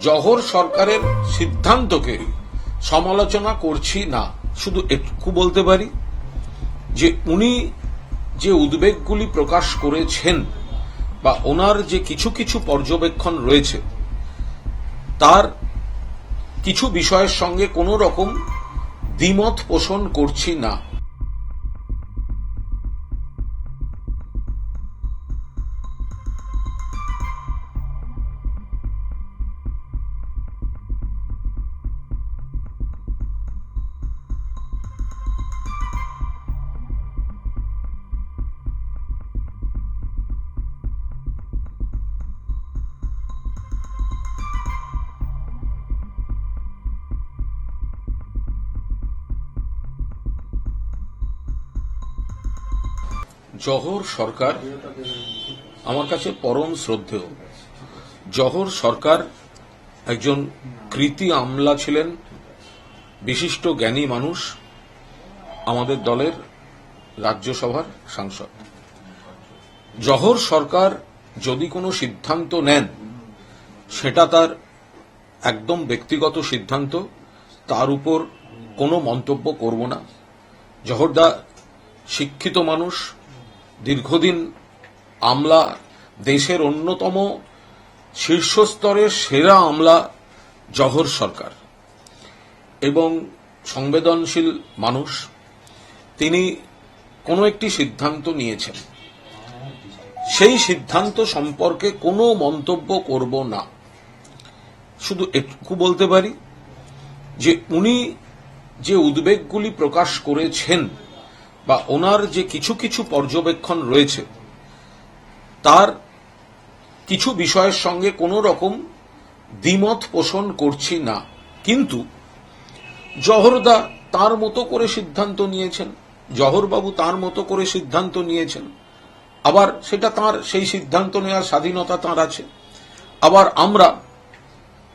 জহর সরকারের সিদ্ধান্তকে সমালোচনা করছি না। শুধু একটু বলতে পারি যে উনি যে উদ্বেগগুলি প্রকাশ করেছেন বা ওনার যে কিছু কিছু পর্যবেক্ষণ রয়েছে, তার কিছু বিষয়ের সঙ্গে কোনো রকম দ্বিমত পোষণ করছি না। জহর সরকার আমার কাছে পরম শ্রদ্ধেয়। জহর সরকার একজন কৃতি আমলা ছিলেন, বিশিষ্ট জ্ঞানী মানুষ, আমাদের দলের রাজ্যসভার সাংসদ। জহর সরকার যদি কোনো সিদ্ধান্ত নেন, সেটা তার একদম ব্যক্তিগত সিদ্ধান্ত, তার উপর কোনো মন্তব্য করব না। জহরদা শিক্ষিত মানুষ দীর্ঘদিন আমলা দেশের অন্যতম শীর্ষস্তরের সেরা আমলা জহর সরকার এবং সংবেদনশীল মানুষ, তিনি কোনো একটি সিদ্ধান্ত নিয়েছেন। সেই সিদ্ধান্ত সম্পর্কে কোনো মন্তব্য করব না। শুধু একটু বলতে পারি যে উনি যে উদ্বেগগুলি প্রকাশ করেছেন বা ওনার যে কিছু কিছু পর্যবেক্ষণ রয়েছে, তার কিছু বিষয়ের সঙ্গে কোনো রকম দ্বিমত পোষণ করছি না। কিন্তু জহরদা তার মতো করে সিদ্ধান্ত নিয়েছেন, জহরবাবু তার মতো করে সিদ্ধান্ত নিয়েছেন। আবার সেটা তার, সেই সিদ্ধান্ত নেওয়ার স্বাধীনতা তার আছে। আবার আমরা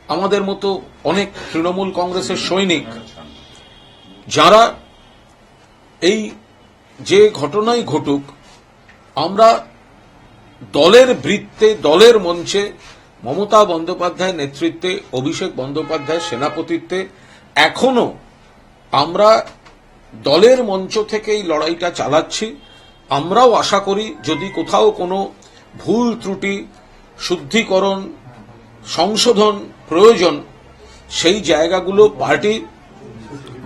আমাদের মতো অনেক তৃণমূল কংগ্রেসের সৈনিক, যারা এই যে ঘটনাই ঘটুক, আমরা দলের বৃত্তে, দলের মঞ্চে মমতা বন্দ্যোপাধ্যায়ের নেতৃত্বে, অভিষেক বন্দ্যোপাধ্যায়ের সেনাপতিত্বে এখনও আমরা দলের মঞ্চ থেকে এই লড়াইটা চালাচ্ছি। আমরাও আশা করি যদি কোথাও কোনো ভুল ত্রুটি, শুদ্ধিকরণ, সংশোধন প্রয়োজন, সেই জায়গাগুলো পার্টি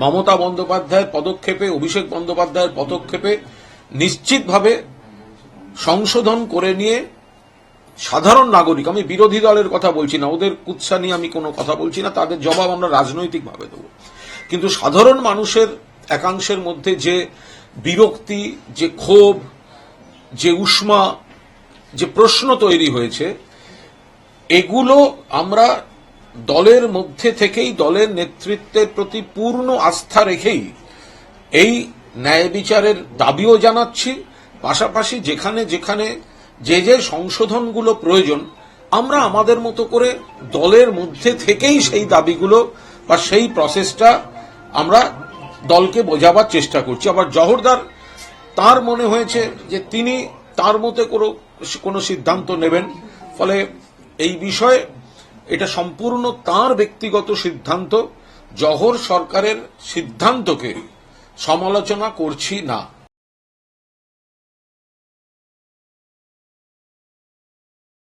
মমতা বন্দ্যোপাধ্যায়ের পদক্ষেপে, অভিষেক বন্দ্যোপাধ্যায়ের পদক্ষেপে নিশ্চিতভাবে সংশোধন করে নিয়ে সাধারণ নাগরিক, আমি বিরোধী দলের কথা বলছি না, ওদের কুৎসা নিয়ে আমি কোনো কথা বলছি না, তাদের জবাব আমরা রাজনৈতিকভাবে দেব। কিন্তু সাধারণ মানুষের একাংশের মধ্যে যে বিরক্তি, যে ক্ষোভ, যে উষ্মা, যে প্রশ্ন তৈরি হয়েছে, এগুলো আমরা দলের মধ্যে থেকেই দলের নেতৃত্বের প্রতি পূর্ণ আস্থা রেখেই এই ন্যায় বিচারের দাবিও জানাচ্ছি। পাশাপাশি যেখানে যেখানে যে যে সংশোধনগুলো প্রয়োজন, আমরা আমাদের মতো করে দলের মধ্যে থেকেই সেই দাবিগুলো বা সেই প্রসেসটা আমরা দলকে বোঝাবার চেষ্টা করছি। আবার জহরদার, তার মনে হয়েছে যে তিনি তার মতে কোনো কোনো সিদ্ধান্ত নেবেন। ফলে এই বিষয়ে এটা সম্পূর্ণ তার ব্যক্তিগত সিদ্ধান্ত জহর সরকারের সিদ্ধান্তকে সমালোচনা করছি না।